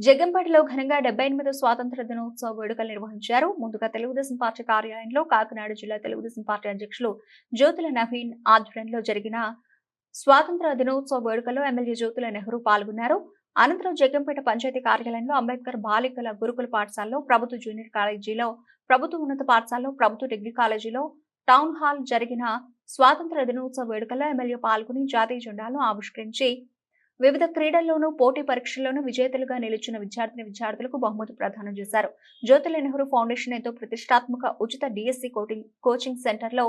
జగంపేటలో ఘనంగా డెబ్బై ఎనిమిదో స్వాతంత్ర దినోత్సవ వేడుకలు నిర్వహించారు. ముందుగా తెలుగుదేశం పార్టీ కార్యాలయంలో కాకినాడ జిల్లా తెలుగుదేశం పార్టీ అధ్యక్షులు జ్యోతుల నవీన్ ఆధ్వర్యంలో జరిగిన స్వాతంత్ర దినోత్సవ వేడుకల్లో ఎమ్మెల్యే జ్యోతుల నెహ్రూ పాల్గొన్నారు. అనంతరం జగంపేట పంచాయతీ కార్యాలయంలో అంబేద్కర్ బాలికల గురుకుల పాఠశాలలో ప్రభుత్వ జూనియర్ కాలేజీలో ప్రభుత్వ ఉన్నత పాఠశాలలో ప్రభుత్వ డిగ్రీ కాలేజీలో టౌన్ హాల్ జరిగిన స్వాతంత్ర దినోత్సవ వేడుకల్లో ఎమ్మెల్యే పాల్గొని జాతీయ జెండాలను ఆవిష్కరించి వివిధ క్రీడల్లోనూ పోటీ పరీక్షల్లోనూ విజేతలుగా నిలిచిన విద్యార్థిని విద్యార్థులకు బహుమతి ప్రదానం చేశారు. జ్యోతుల నెహ్రూ ఫౌండేషన్ ఎంతో ప్రతిష్టాత్మక ఉచిత డిఎస్సి కోటింగ్ కోచింగ్ సెంటర్లో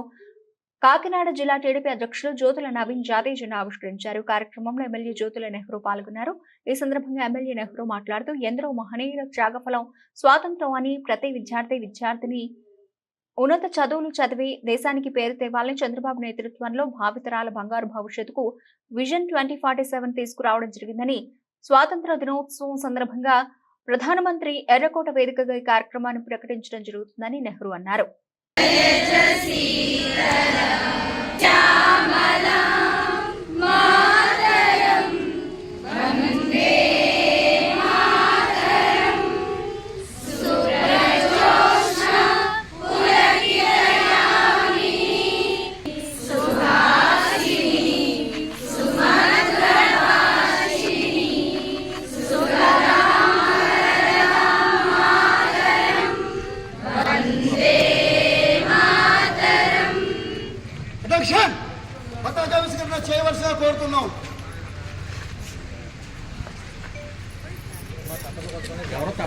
కాకినాడ జిల్లా టీడీపీ అధ్యక్షులు జ్యోతుల నవీన్ జాతీయ జెండా ఆవిష్కరించారు. కార్యక్రమంలో ఎమ్మెల్యే జ్యోతుల నెహ్రూ పాల్గొన్నారు. ఈ సందర్భంగా ఎమ్మెల్యే నెహ్రూ మాట్లాడుతూ ఎందరో మహనీయుల త్యాగఫలం స్వాతంత్రం అని ప్రతి విద్యార్థి విద్యార్థిని ఉన్నత చదువులు చదివి దేశానికి పేరు తేవాలని చంద్రబాబు నేతృత్వంలో భావితరాల బంగారు భవిష్యత్తుకు విజన్ ట్వంటీ ఫార్టీ సెవెన్ తీసుకురావడం జరిగిందని స్వాతంత్ర దినోత్సవం సందర్భంగా ప్రధానమంత్రి ఎర్రకోట వేదికగా ఈ కార్యక్రమాన్ని ప్రకటించడం జరుగుతుందని నెహ్రూ అన్నారు.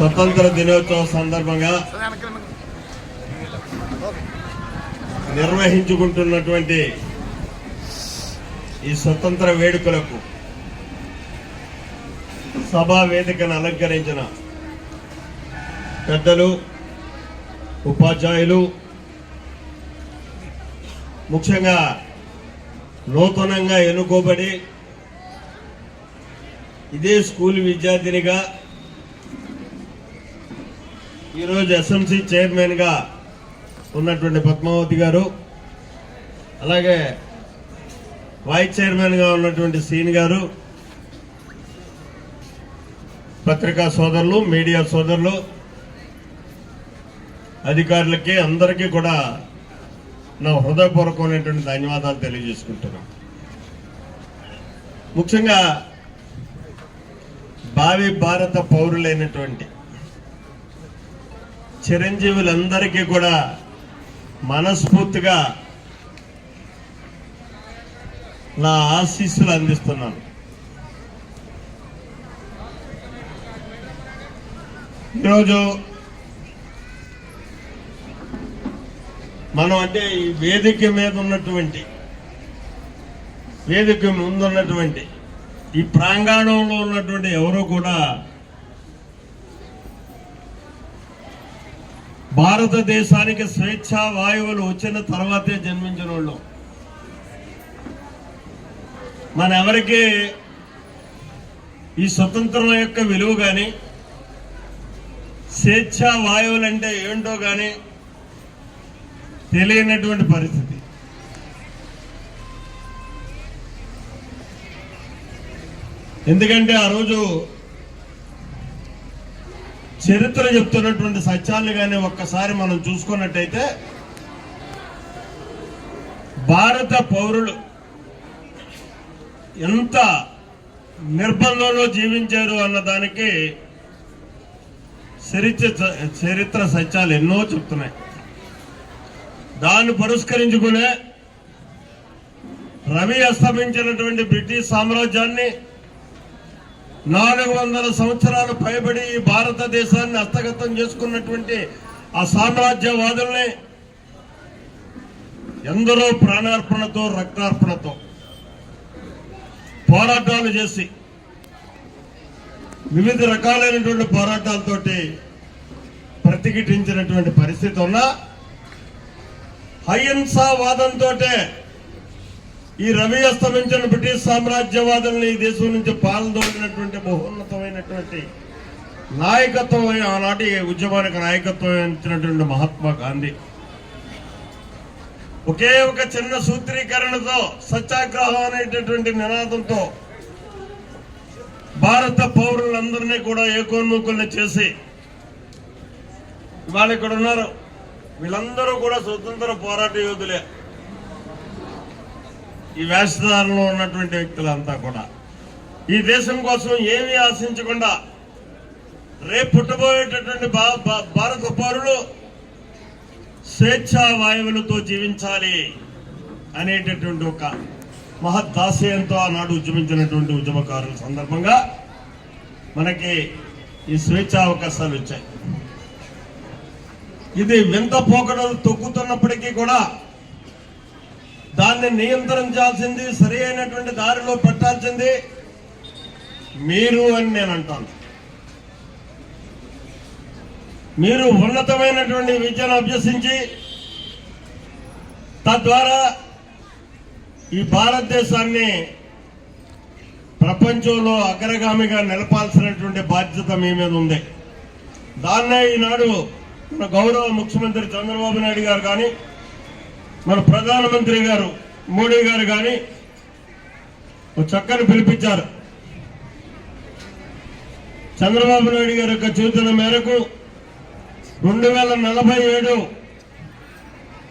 స్వతంత్ర దినోత్సవం సందర్భంగా నిర్వహించుకుంటున్నటువంటి ఈ స్వతంత్ర వేడుకలకు సభా వేదికను అలంకరించిన పెద్దలు ఉపాధ్యాయులు ముఖ్యంగా నూతనంగా ఎన్నుకోబడి ఇదే స్కూల్ విద్యార్థినిగా ఈరోజు ఎస్ఎంసి చైర్మన్గా ఉన్నటువంటి పద్మావతి గారు అలాగే వైస్ చైర్మన్గా ఉన్నటువంటి సీన్ గారు పత్రికా సోదరులు మీడియా సోదరులు అధికారులకి అందరికీ కూడా నా హృదయపూర్వకమైనటువంటి ధన్యవాదాలు తెలియజేసుకుంటున్నాను ముఖ్యంగా భావి భారత పౌరులైనటువంటి చిరంజీవులందరికీ కూడా మనస్ఫూర్తిగా నా ఆశీస్సులు అందిస్తున్నాను. ఈరోజు మనం అంటే ఈ వేదిక మీద ఉన్నటువంటి వేదిక ముందున్నటువంటి ఈ ప్రాంగణంలో ఉన్నటువంటి ఎవరు కూడా భారతదేశానికి స్వేచ్ఛా వాయువులు వచ్చిన తర్వాతే జన్మించిన వాళ్ళు మన ఎవరికి ఈ స్వతంత్రం యొక్క విలువ కానీ స్వేచ్ఛా వాయువులు అంటే ఏంటో కానీ తెలియనటువంటి పరిస్థితి. ఎందుకంటే ఆ రోజు చరిత్ర చెప్తున్నటువంటి సత్యాలు కానీ ఒక్కసారి మనం చూసుకున్నట్టయితే భారత పౌరులు ఎంత నిర్బంధంలో జీవించారు అన్న దానికి చరిత్ర చరిత్ర సత్యాలు ఎన్నో చెప్తున్నాయి. దాన్ని పురస్కరించుకునే రవి అస్తమించినటువంటి బ్రిటిష్ సామ్రాజ్యాన్ని నాలుగు వందల సంవత్సరాలు పైబడి భారతదేశాన్ని హస్తగతం చేసుకున్నటువంటి ఆ సామ్రాజ్యవాదుల్ని ఎందరో ప్రాణార్పణతో రక్తార్పణతో పోరాటాలు చేసి వివిధ రకాలైనటువంటి పోరాటాలతోటి ప్రతిఘటించినటువంటి పరిస్థితి ఉన్నా అహింసావాదంతో ఈ రవి అస్తమించిన బ్రిటిష్ సామ్రాజ్యవాదుల్ని ఈ దేశం నుంచి పాల్గొనటువంటి బహున్నతమైనటువంటి నాయకత్వం ఆనాటి ఉద్యమానికి నాయకత్వం ఇచ్చినటువంటి మహాత్మా గాంధీ. ఒకే ఒక చిన్న సూత్రీకరణతో సత్యాగ్రహం అనేటటువంటి నినాదంతో భారత పౌరులందరినీ కూడా ఏకోన్ముఖుల్ని చేసి ఇవాళ ఇక్కడ ఉన్నారు వీళ్ళందరూ కూడా స్వతంత్ర పోరాట యోధులే. ఈ వేషధారణలో ఉన్నటువంటి వ్యక్తులంతా కూడా. ఈ దేశం కోసం ఏమీ ఆశించకుండా రేపు పుట్టబోయేటటువంటి భా- భా- భారత పౌరులు స్వేచ్ఛా వాయువులతో జీవించాలి అనేటటువంటి ఒక మహద్దాశయంతో ఆనాడు ఉద్యమించినటువంటి ఉద్యమకారుల సందర్భంగా మనకి ఈ స్వేచ్ఛా అవకాశాలు వచ్చాయి. ఇది వింత పోకడలు తొక్కుతున్నప్పటికీ కూడా దాన్ని నియంత్రించాల్సింది సరి అయినటువంటి దారిలో పెట్టాల్సింది మీరు అని నేను అంటాను. మీరు ఉన్నతమైనటువంటి విద్యను అభ్యసించి తద్వారా ఈ భారతదేశాన్ని ప్రపంచంలో అగ్రగామిగా నిలపాల్సినటువంటి బాధ్యత మీ మీద ఉంది. దాన్నే ఈనాడు మన గౌరవ ముఖ్యమంత్రి చంద్రబాబు నాయుడు గారు కానీ మన ప్రధానమంత్రి గారు మోడీ గారు కానీ ఒక చక్కని పిలిపించారు. చంద్రబాబు నాయుడు గారి యొక్క సూచన మేరకు రెండు వేల నలభై ఏడు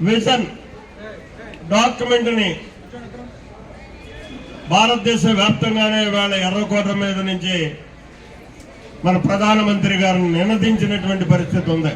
విజన్ డాక్యుమెంట్ని భారతదేశ వ్యాప్తంగానే వాళ్ళ ఎర్రకోట మీద నుంచి మన ప్రధానమంత్రి గారిని నినదించినటువంటి పరిస్థితి ఉంది.